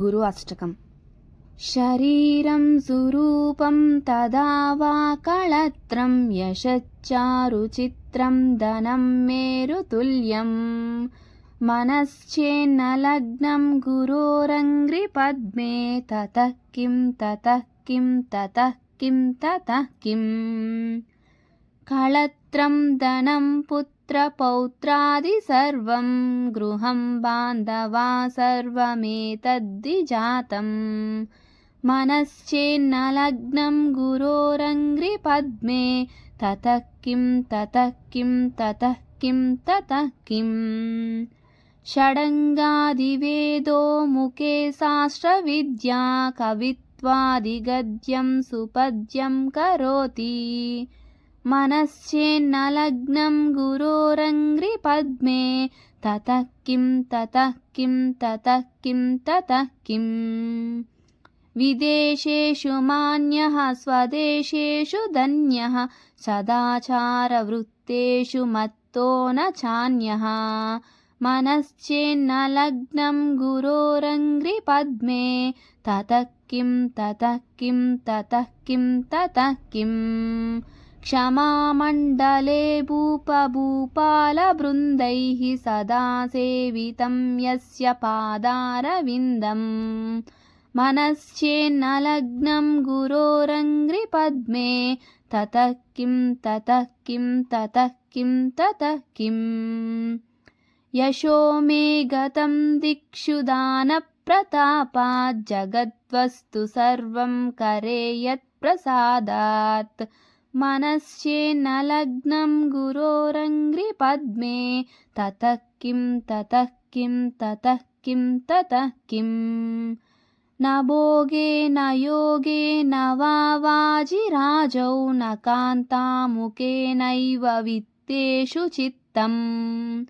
గురు అష్టకం. శరీరం సురూపం తదా వా కళత్రం యశచ్చారుచిత్రం ధనం మేరుతుల్యం మనశ్చేన్నలగ్నం గురోరంగ్రిపద్మే తత కిం తత కిం తత కిం తత కిం. కళత్ కళత్రం ధనం పుత్రపౌత్రాది సర్వం. గృహం బాంధవా సర్వమేతద్ది జాతం. మనశ్చేన్నలగ్నం గురోరంగ్రిపద్మే తతః కిం తతః కిం తతః కిం తతః కిం. షడంగాదివేదో ముఖే శాస్త్రవిద్యా. కవిత్వాదిగద్యం సుపద్యం కరోతి. మనశ్చేన్నలగ్నం గురోరంగ్రిపద్మే తతః కిం తతః కిం తతః కిం తతః కిం విదేశేషు మాన్యः స్వదేశేషు ధన్యः సదాచారవృత్తేషు మత్తో న చాన్యः మనశ్చేన్నలగ్నం గురోరంగ్రిపద్మే తతః కిం తతః కిం తతః కిం తతః కిం क्षमामण्डले भूपभूपालबृन्दैः सदा सेवितं यस्य पादारविन्दम् मनश्चेन्नलग्नं गुरोरङ्घ्रिपद्मे ततः किं ततः किं ततः किं ततः किम् यशो मे गतं दिक्षु दानप्रतापाज्जगद्वस्तु सर्वं करे यत्प्रसादात् मनश्चेन्नलग्नं गुरोरङ्घ्रिपद्मे ततः किं ततः किं ततः किं ततः किम् न भोगे न योगे न वा वाजिराजौ न कान्तामुखेनैव वित्तेषु चित्तम्।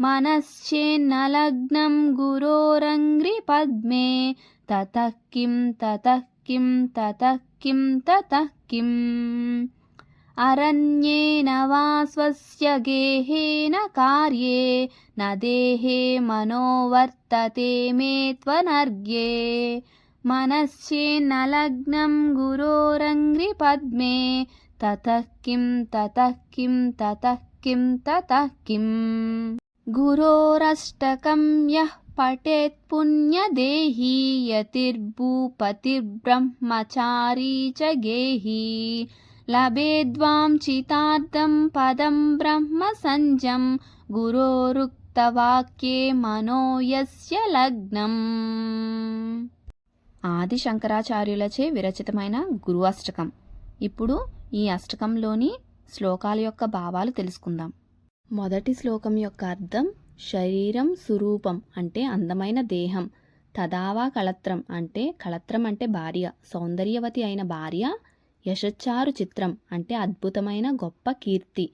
मनश्चेन्नलग्नं गुरोरङ्घ्रिपद्मे ततः किं ततः किं ततः किं ततः किम् अरण्येन वा स्वस्य गेहेन कार्ये न देहे मनो वर्तते मे त्वनर्घ्ये। मनश्चेन्नलग्नं गुरोरङ्घ्रिपद्मे ततः किं ततः किं ततः किं ततः किम्। गुरोरष्टकं यः पठेत् पुण्यदेही यतिर्भूपतिर्ब्रह्मचारी च गेही లభేద్వాం చితార్థం పదం బ్రహ్మ సంజం. గురోరుక్తవాక్యే మనోయస్య లగ్నం. ఆది శంకరాచార్యులచే విరచితమైన గురు అష్టకం. ఇప్పుడు ఈ అష్టకంలోని శ్లోకాల యొక్క భావాలు తెలుసుకుందాం. మొదటి శ్లోకం యొక్క అర్థం శరీరం స్వరూపం అంటే అందమైన దేహం. తదావా కళత్రం అంటే కళత్రం అంటే భార్య. సౌందర్యవతి అయిన భార్య యశచ్చారు చిత్రం అంటే అద్భుతమైన గొప్ప కీర్తి.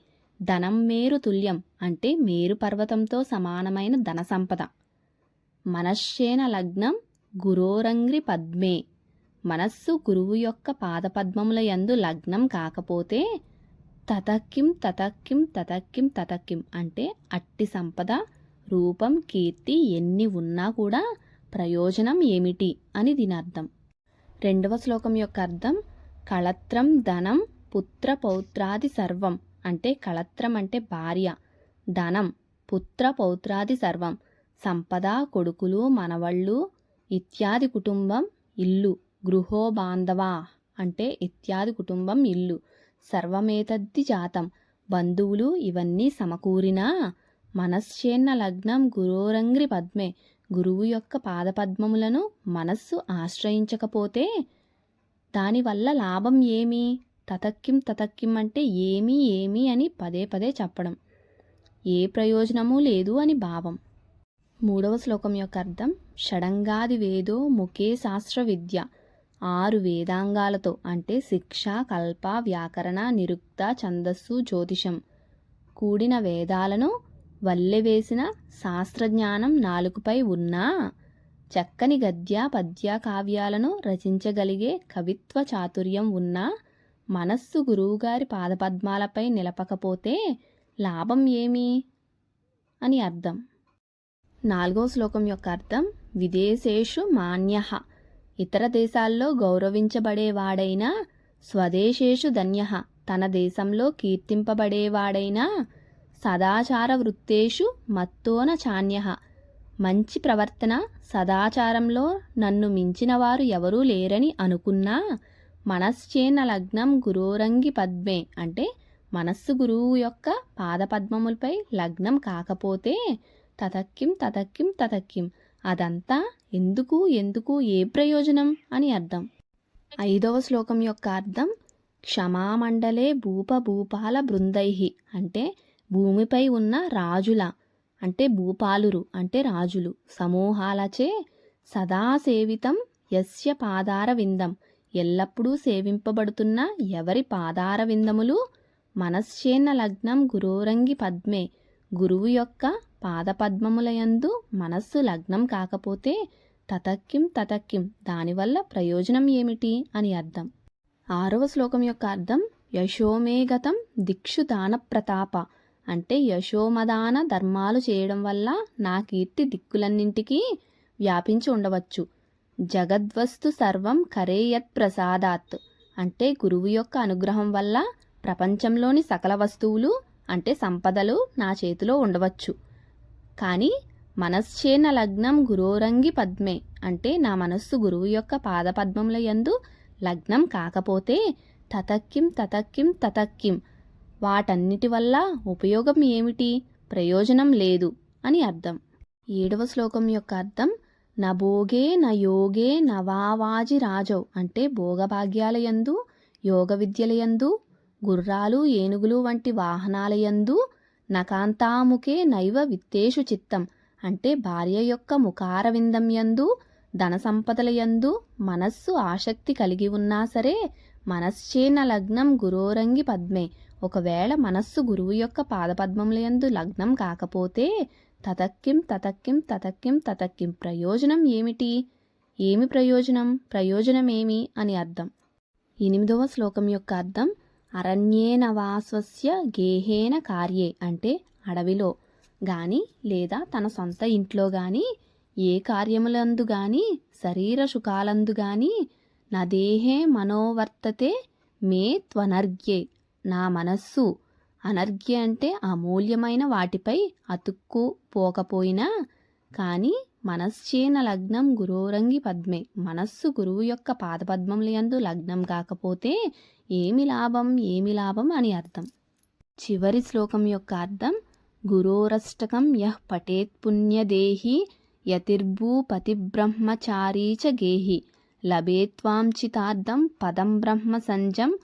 ధనం మేరు తుల్యం అంటే మేరు పర్వతంతో సమానమైన ధన సంపద. మనశ్శేన లగ్నం గురోరంగ్రి పద్మే. మనస్సు గురువు యొక్క పాదపద్మముల యందు లగ్నం కాకపోతే తతక్కిం తతక్కిం తతక్కిం తతక్కిం అంటే అట్టి సంపద రూపం కీర్తి ఎన్ని ఉన్నా కూడా ప్రయోజనం ఏమిటి అని దీని అర్థం. రెండవ శ్లోకం యొక్క అర్థం కళత్రం ధనం పుత్ర పౌత్రాది సర్వం. అంటే కళత్రం అంటే భార్య. ధనం పుత్ర పౌత్రాది సర్వం. సంపద కొడుకులు మనవళ్ళు ఇత్యాది కుటుంబం ఇల్లు. గృహో బాంధవా అంటే ఇత్యాది కుటుంబం ఇల్లు. సర్వమేతద్ది జాతం. బంధువులు ఇవన్నీ సమకూరినా మనశ్చేన్న లగ్నం గురోరంగ్రి పద్మే. గురువు యొక్క పాదపద్మములను మనస్సు ఆశ్రయించకపోతే దానివల్ల లాభం ఏమి? తతక్కిం తతక్కిం అంటే ఏమి ఏమి అని పదే పదే చెప్పడం. ఏ ప్రయోజనమూ లేదు అని భావం. మూడవ శ్లోకం యొక్క అర్థం షడంగాది వేదో ముఖే శాస్త్ర విద్య. ఆరు వేదాంగాలతో అంటే శిక్ష కల్ప వ్యాకరణ నిరుక్త ఛందస్సు జ్యోతిషం. కూడిన వేదాలను వల్లెవేసిన శాస్త్రజ్ఞానం నాలుగుపై ఉన్నా చక్కని గద్య పద్య కావ్యాలను రచించగలిగే కవిత్వ చాతుర్యం ఉన్నా మనస్సు గురువుగారి పాదపద్మాలపై నిలపకపోతే లాభం ఏమి? అని అర్థం. నాలుగో శ్లోకం యొక్క అర్థం విదేశేషు మాన్య. ఇతర దేశాల్లో గౌరవించబడేవాడైనా స్వదేశేషు ధన్య. తన దేశంలో కీర్తింపబడేవాడైనా సదాచార వృత్తేషు మత్తోన చాన్య. మంచి ప్రవర్తన సదాచారంలో నన్ను మించిన వారు ఎవరూ లేరని అనుకున్నా మనశ్చేన లగ్నం గురోరంగి పద్మే అంటే మనస్సు గురువు యొక్క పాదపద్మములపై లగ్నం కాకపోతే తతక్కిం తతక్కిం తతక్కిం. అదంతా ఎందుకు ఎందుకు ఏ ప్రయోజనం అని అర్థం. ఐదవ శ్లోకం యొక్క అర్థం క్షమామండలే భూప భూపాల బృందై అంటే భూమిపై ఉన్న రాజుల అంటే భూపాలురు అంటే రాజులు. సమూహాలచే సదా సేవితం యస్య పాదార విందం ఎల్లప్పుడూ సేవింపబడుతున్న ఎవరి పాదార విందములు మనశ్చేన్న లగ్నం గురోరంగి పద్మే. గురువు యొక్క పాదపద్మములయందు మనస్సు లగ్నం కాకపోతే తతక్కిం తతక్కిం. దానివల్ల ప్రయోజనం ఏమిటి? అని అర్థం. ఆరవ శ్లోకం యొక్క అర్థం యశోమేగతం దిక్షు దాన ప్రతాప అంటే యశోమదాన ధర్మాలు చేయడం వల్ల నా కీర్తి దిక్కులన్నింటికీ వ్యాపించి ఉండవచ్చు. జగద్వస్తు సర్వం కరేయత్ ప్రసాదాత్. అంటే గురువు యొక్క అనుగ్రహం వల్ల ప్రపంచంలోని సకల వస్తువులు అంటే సంపదలు నా చేతిలో ఉండవచ్చు. కానీ మనశ్చేన లగ్నం గురోరంగి పద్మే. అంటే నా మనస్సు గురువు యొక్క పాదపద్మముల యందు లగ్నం కాకపోతే తతక్కిం తతక్కిం తతక్కిం వాటన్నిటి వల్ల ఉపయోగం ఏమిటి? ప్రయోజనం లేదు అని అర్థం. ఏడవ శ్లోకం యొక్క అర్థం నా భోగే నా యోగే నవావాజి రాజవ్ అంటే భోగభాగ్యాలయందు యోగ విద్యలయందు గుర్రాలు ఏనుగులు వంటి వాహనాలయందు నకాంతాముకే నైవ విత్తేషు చిత్తం అంటే భార్య యొక్క ముఖారవిందం యందు ధన సంపదల యందు మనస్సు ఆసక్తి కలిగి ఉన్నా సరే మనశ్చేన లగ్నం గురోరంగి పద్మే. ఒకవేళ మనస్సు గురువు యొక్క పాదపద్మములయందు లగ్నం కాకపోతే తతక్కిం తతక్కిం తతక్కిం తతక్కిం ప్రయోజనం ఏమిటి? ఏమి ప్రయోజనం? ప్రయోజనమేమి? అని అర్థం. ఎనిమిదవ శ్లోకం యొక్క అర్థం అరణ్యేన వాస్వస్య గేహేన కార్యే అంటే అడవిలో గాని లేదా తన సొంత ఇంట్లో గాని ఏ కార్యములందు గాని శరీర సుఖాలందు గాని నా దేహే మనోవర్తతే మే త్వనర్గ్యే నా మనస్సు అనర్ఘ్య అంటే అమూల్యమైన వాటిపై అతుక్కు పోకపోయినా కానీ మనశ్చేన లగ్నం గురోరంగి పద్మే. మనస్సు గురువు యొక్క పాదపద్మములందు లగ్నం కాకపోతే ఏమి లాభం ఏమి లాభం అని అర్థం. చివరి శ్లోకం యొక్క అర్థం గురోరష్టకం యహ్ పటేత్ పుణ్యదేహి యతిర్భూపతిబ్రహ్మచారీ చ గేహి. లభేత్వాంచితార్థం పదం బ్రహ్మ సంజం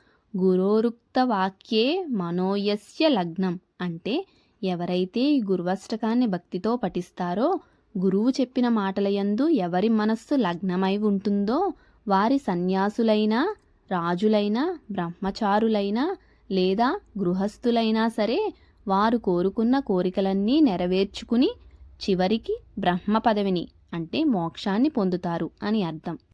వాక్యే మనోయస్య లగ్నం. అంటే ఎవరైతే ఈ గురువష్టకాన్ని భక్తితో పఠిస్తారో గురువు చెప్పిన మాటలయందు ఎవరి మనస్సు లగ్నమై ఉంటుందో వారి సన్యాసులైనా రాజులైనా బ్రహ్మచారులైనా లేదా గృహస్థులైనా సరే వారు కోరుకున్న కోరికలన్నీ నెరవేర్చుకుని చివరికి బ్రహ్మ పదవిని అంటే మోక్షాన్ని పొందుతారు అని అర్థం.